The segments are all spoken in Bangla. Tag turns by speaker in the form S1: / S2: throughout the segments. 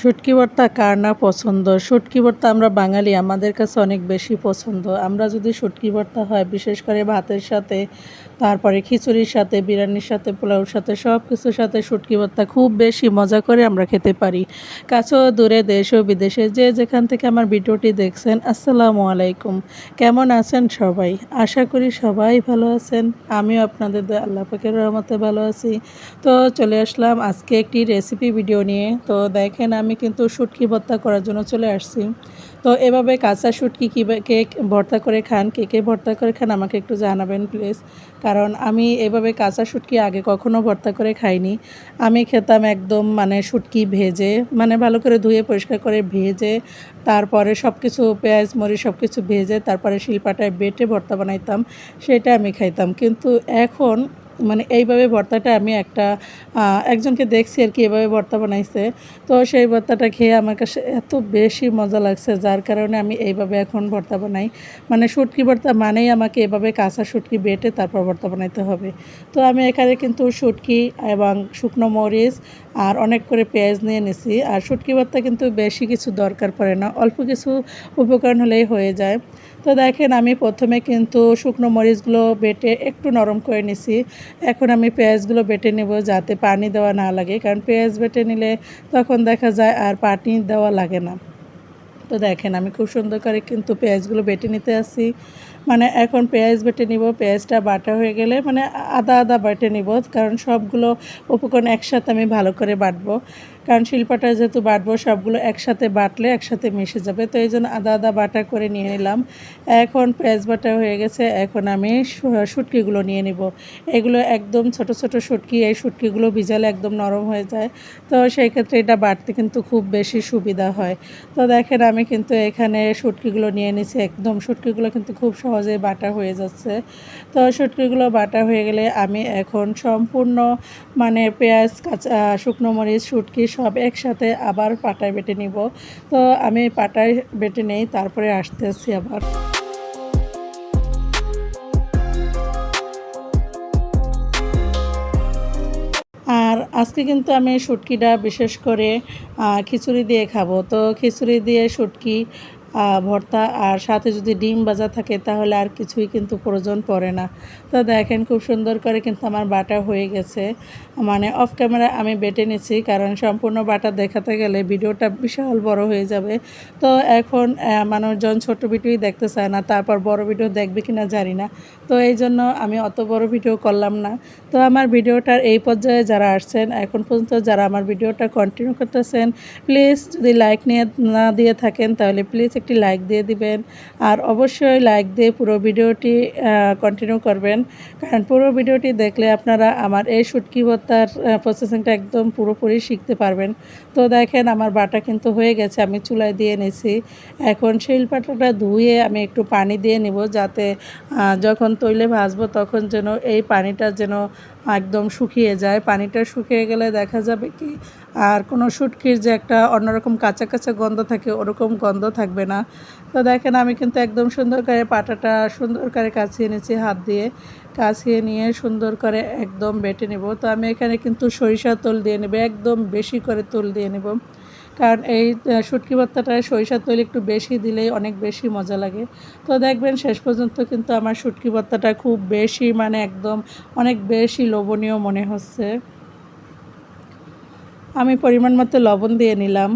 S1: শুটকি ভর্তা কার না পছন্দ? শুটকি ভর্তা আমরা বাঙালি, আমাদের কাছে অনেক বেশি পছন্দ। আমরা যদি শুটকি ভর্তা হয়, বিশেষ করে ভাতের সাথে, তারপরে খিচুড়ির সাথে, বিরিয়ানির সাথে, পোলাওর সাথে সব কিছুর সাথে শুটকি ভর্তা খুব বেশি মজা করে আমরা খেতে পারি। কাছেও দূরে দেশ ও বিদেশে, যে যেখান থেকে আমার ভিডিওটি দেখছেন, আসসালামু আলাইকুম। কেমন আছেন সবাই? আশা করি সবাই ভালো আছেন। আমিও আপনাদের আল্লাহ পাকের রহমতে ভালো আছি। তো চলে আসলাম আজকে একটি রেসিপি ভিডিও নিয়ে। তো দেখেন আমি কিন্তু শুটকি ভর্তা করার জন্য চলে আসছি। তো এভাবে কাঁচা শুটকি কী কে ভর্তা করে খান, কে কে ভর্তা করে খান আমাকে একটু জানাবেন, প্লিজ। কারণ আমি এভাবে কাঁচা শুটকি আগে কখনো ভর্তা করে খাইনি। আমি খেতাম একদম মানে শুটকি ভেজে মানে ভালো করে ধুয়ে পরিষ্কার করে ভেজে, তারপরে সব কিছু পেঁয়াজ, মরিচ সব কিছু ভেজে, তারপরে শিলপাটায় বেটে ভর্তা বানাইতাম, সেটা আমি খাইতাম। কিন্তু এখন মানে এইভাবে ভর্তাটা আমি একটা একজনকে দেখছি আর কি এভাবে ভর্তা বানাইছে। তো সেই ভর্তাটা খেয়ে আমার কাছে এত বেশি মজা লাগছে, যার কারণে আমি এইভাবে এখন ভর্তা বানাই। মানে শুটকি ভর্তা মানেই আমাকে এভাবে কাঁচা শুটকি বেটে তারপর ভর্তা বানাইতে হবে। তো আমি এখানে কিন্তু শুটকি এবং শুকনো মরিচ আর অনেক করে পেঁয়াজ নিয়ে নিছি। আর শুটকি ভর্তা কিন্তু বেশি কিছু দরকার পড়ে না, অল্প কিছু উপকরণ হলেই হয়ে যায়। তো দেখেন, আমি প্রথমে কিন্তু শুকনো মরিচগুলো বেটে একটু নরম করে নিছি। এখন আমি পেঁয়াজগুলো বেটে নেব যাতে পানি দেওয়া না লাগে। কারণ পেঁয়াজ বেটে নিলে তখন দেখা যায় আর পানি দেওয়া লাগে না। তো দেখেন, আমি খুব সুন্দর করে কিন্তু পেঁয়াজগুলো বেটে নিতে আসি মানে এখন পেঁয়াজ বেটে নিব, পেঁয়াজটা বাটা হয়ে গেলে মানে আদা আদা বেটে নিব। কারণ সবগুলো উপকরণ একসাথে আমি ভালো করে বাটবো। কারণ শিল্পাটা যেহেতু বাটবো, সবগুলো একসাথে বাটলে একসাথে মিশে যাবে। তো এই জন্য আদা আদা বাটা করে নিয়ে নিলাম। এখন পেঁয়াজ বাটা হয়ে গেছে। এখন আমি শুটকিগুলো নিয়ে নিব। এগুলো একদম ছোট ছোট শুটকি, এই শুটকিগুলো ভিজালে একদম নরম হয়ে যায়। তো সেই ক্ষেত্রে এটা বাটতে কিন্তু খুব বেশি সুবিধা হয়। তো দেখেন, আমি কিন্তু এখানে শুটকিগুলো নিয়ে নিছি। একদম শুটকিগুলো কিন্তু খুব সহজে বাটা হয়ে যাচ্ছে। তো শুটকিগুলো বাটা হয়ে গেলে আমি এখন সম্পূর্ণ মানে পেঁয়াজ, কাঁচা, শুকনো মরিচ, শুটকি সব একসাথে আবার পাটায় বেটে নিব। তো আমি পাটায় বেটে নেই, তারপরে আসতেছি আবার। আর আজকে কিন্তু আমি শুটকিটা বিশেষ করে খিচুড়ি দিয়ে খাব। তো খিচুড়ি দিয়ে শুটকি ভর্তা আর সাথে যদি ডিম ভাজা থাকে তাহলে আর কিছুই কিন্তু প্রয়োজন পড়ে না। তো দেখেন খুব সুন্দর করে কিন্তু আমার বাটা হয়ে গেছে। মানে অফ ক্যামেরা আমি বেটে নিচ্ছি কারণ সম্পূর্ণ বাটা দেখাতে গেলে ভিডিওটা বিশাল বড় হয়ে যাবে। তো এখন মানুষজন ছোট ভিডিওই দেখতে চায় না, তারপর বড় ভিডিও দেখবে কি না জানি না। তো এই জন্য আমি অত বড় ভিডিও করলাম না। তো আমার ভিডিওটার এই পর্যায়ে যারা আসছেন, এখন পর্যন্ত যারা আমার ভিডিওটা কন্টিনিউ করতেছেন প্লিজ যদি লাইক নিয়ে না দিয়ে থাকেন, তাহলে প্লিজ একটি লাইক দিয়ে দিবেন। আর অবশ্যই লাইক দিয়ে পুরো ভিডিওটি কন্টিনিউ করবেন। কারণ পুরো ভিডিওটি দেখলে আপনারা আমার এই শুটকি ভর্তার প্রসেসিংটা একদম পুরোপুরি শিখতে পারবেন। তো দেখেন আমার বাটা কিন্তু হয়ে গেছে, আমি চুলায় দিয়ে নিছি। এখন শিলপাটাটা ধুয়ে আমি একটু পানি দিয়ে নিব যাতে যখন তৈলে ভাজবো তখন যেন এই পানিটা যেন একদম শুকিয়ে যায়। পানিটা শুকিয়ে গেলে দেখা যাবে কি আর কোনো শুটকির যে একটা অন্যরকম কাঁচা কাঁচা গন্ধ থাকে, ওরকম গন্ধ থাকবে না। তো দেখেন, আমি কিন্তু একদম সুন্দর করে পাটাটা সুন্দর করে কাছিয়ে নিয়েছি হাত দিয়ে। কাছিয়ে নিয়ে সুন্দর করে একদম বেটে নেব। তো আমি এখানে কিন্তু সরিষা তোল দিয়ে নেব, একদম বেশি করে তোল দিয়ে নেব। কারণ এই শুটকি ভর্তাটায় সরিষার তৈল একটু বেশি দিলেই অনেক বেশি মজা লাগে। তো দেখবেন, শেষ পর্যন্ত কিন্তু আমার শুটকি ভর্তাটা খুব বেশি মানে একদম অনেক বেশি লোভনীয় মনে হচ্ছে। আমি পরিমাণ মতো লবণ দিয়ে নিলাম।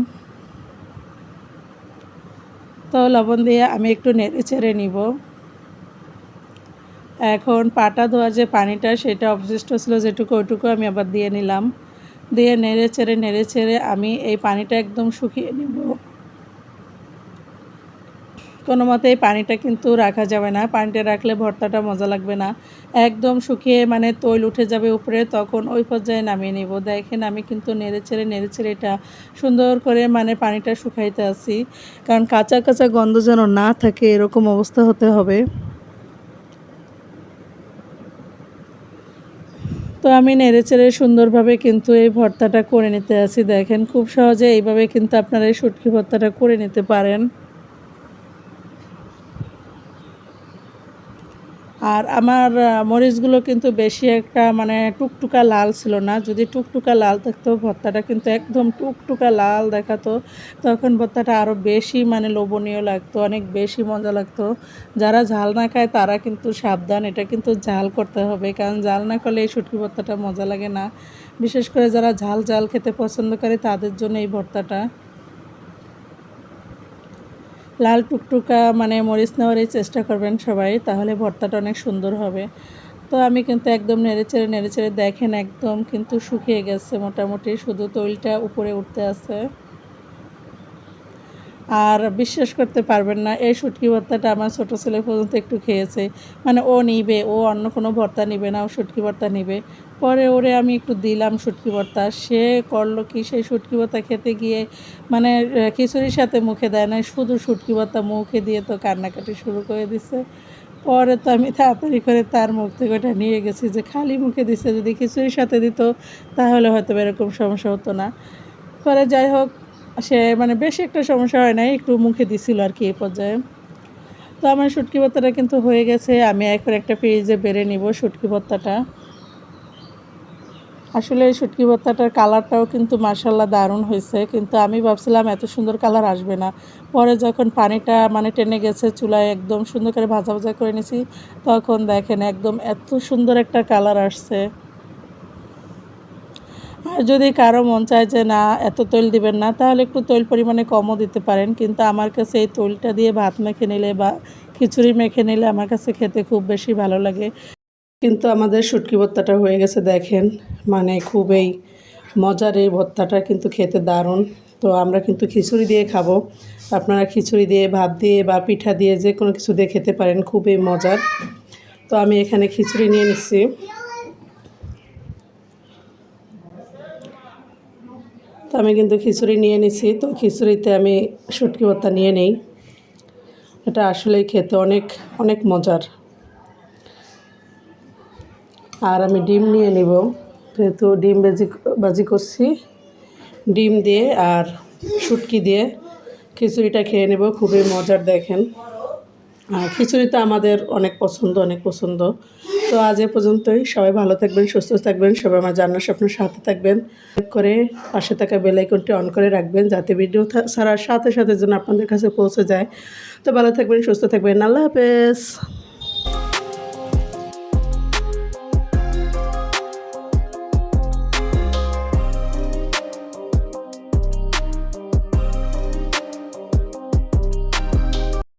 S1: তো লবণ দিয়ে আমি একটু নেড়ে চেড়ে নিব। এখন পাটা ধোয়া যে পানিটা সেটা অবশিষ্ট ছিল যেটুকু ওইটুকু আমি আবার দিয়ে নিলাম। দিয়ে নেড়ে চেড়ে নেড়ে চেড়ে আমি এই পানিটা একদম শুকিয়ে নেব। কোনো মতেই পানিটা কিন্তু রাখা যাবে না। পানিটা রাখলে ভর্তাটা মজা লাগবে না। একদম শুকিয়ে মানে তৈল উঠে যাবে উপরে, তখন ওই পর্যায়ে নামিয়ে নিব। দেখেন আমি কিন্তু নেড়ে ছেড়ে নেড়ে ছেড়ে এটা সুন্দর করে মানে পানিটা শুকাইতে আসি কারণ কাঁচা কাঁচা গন্ধ যেন না থাকে, এরকম অবস্থা হতে হবে। তো আমি নেড়ে চেড়ে সুন্দরভাবে কিন্তু এই ভর্তাটা করে নিতে আসি দেখেন খুব সহজে এইভাবে কিন্তু আপনারা এই শুটকি ভর্তাটা করে নিতে পারেন। আর আমার মরিচগুলো কিন্তু বেশি একটা মানে টুকটুকা লাল ছিল না। যদি টুকটুকা লাল থাকতো, ভর্তাটা কিন্তু একদম টুকটুকা লাল দেখাতো। তখন ভর্তাটা আরও বেশি মানে লোভনীয় লাগতো, অনেক বেশি মজা লাগতো। যারা ঝাল না খায়, তারা কিন্তু সাবধান, এটা কিন্তু ঝাল করতে হবে। কারণ ঝাল না করলে এই শুটকি ভর্তাটা মজা লাগে না। বিশেষ করে যারা ঝাল ঝাল খেতে পছন্দ করে, তাদের জন্য এই ভর্তাটা। লাল টুকটুকা মানে মরিচ নেওয়ারই চেষ্টা করবেন সবাই, তাহলে ভর্তাটা অনেক সুন্দর হবে। তো আমি কিন্তু একদম নেড়েচেড়ে নেড়েচেড়ে দেখেন একদম কিন্তু শুকিয়ে গেছে মোটামুটি, শুধু তৈলটা উপরে উঠতে আছে। আর বিশ্বাস করতে পারবেন না, এই শুটকি ভর্তাটা আমার ছোটো ছেলে পর্যন্ত একটু খেয়েছে। মানে ও নিবে, ও অন্য কোনো ভর্তা নিবে না, ও শুটকি ভর্তা নিবে। পরে ওরে আমি একটু দিলাম শুটকি ভর্তা। সে করল কি, সেই শুটকি ভর্তা খেতে গিয়ে মানে খিচুড়ির সাথে মুখে দেয় না শুধু শুটকি ভর্তা মুখে দিয়ে তো কান্নাকাটি শুরু করে দিছে। পরে তো আমি তাড়াতাড়ি করে তার মুখ থেকে ওটা নিয়ে গেছি যে খালি মুখে দিছে, যদি খিচুড়ির সাথে দিত তাহলে হয়তো এরকম সমস্যা হতো না। পরে যাই হোক, সে মানে বেশি একটা সমস্যা হয় নাই, একটু মুখে দিছিল আর কি এই পর্যায়ে। তো আমার শুটকি ভর্তাটা কিন্তু হয়ে গেছে, আমি এখন একটা পেজে বেড়ে নিব শুটকি ভর্তাটা। আসলে এই শুটকি ভর্তাটার কালারটাও কিন্তু মার্শাল্লাহ দারুণ হয়েছে, কিন্তু আমি ভাবছিলাম এত সুন্দর কালার আসবে না। পরে যখন পানিটা মানে টেনে গেছে, চুলায় একদম সুন্দর করে ভাজা ভাজা করে নিয়েছি তখন দেখেন একদম এত সুন্দর একটা কালার আসছে। আর যদি কারও মন চায় যে না, এত তৈল দিবেন না, তাহলে একটু তৈল পরিমাণে কমও দিতে পারেন, কিন্তু আমার কাছে এই তৈলটা দিয়ে ভাত মেখে নিলে বা খিচুড়ি মেখে নিলে আমার কাছে খেতে খুব বেশি ভালো লাগে। কিন্তু আমাদের শুটকি ভর্তাটা হয়ে গেছে, দেখেন। মানে খুবই মজার এই ভর্তাটা, কিন্তু খেতে দারুণ। তো আমরা কিন্তু খিচুড়ি দিয়ে খাব। আপনারা খিচুড়ি দিয়ে, ভাত দিয়ে বা পিঠা দিয়ে যে কোনো কিছু দিয়ে খেতে পারেন, খুবই মজার। তো আমি এখানে খিচুড়ি নিয়ে নিচ্ছি। তো আমি কিন্তু খিচুড়ি নিয়ে নিছি তো খিচুড়িতে আমি শুটকি ভর্তা নিয়ে নেই। এটা আসলেই খেতে অনেক অনেক মজার। আর আমি ডিম নিয়ে নিব। যেহেতু ডিম বেজি, বাজি করছি, ডিম দিয়ে আর শুটকি দিয়ে খিচুড়িটা খেয়ে নেব, খুবই মজার দেখেন। আর খিচুড়ি তো আমাদের অনেক পছন্দ অনেক পছন্দ। তো আজ এ পর্যন্তই, সবাই ভালো থাকবেন, সুস্থ থাকবেন, সবাই আমার জান্নার স্বপ্নের সাথে থাকবেন। করে পাশে থাকা বেল আইকনটি অন করে রাখবেন, যাতে ভিডিও ছাড়ার সাথে সাথে যেন আপনাদের কাছে পৌঁছে যায়। তো ভালো থাকবেন, সুস্থ থাকবেন, আল্লাহ হাফেজ।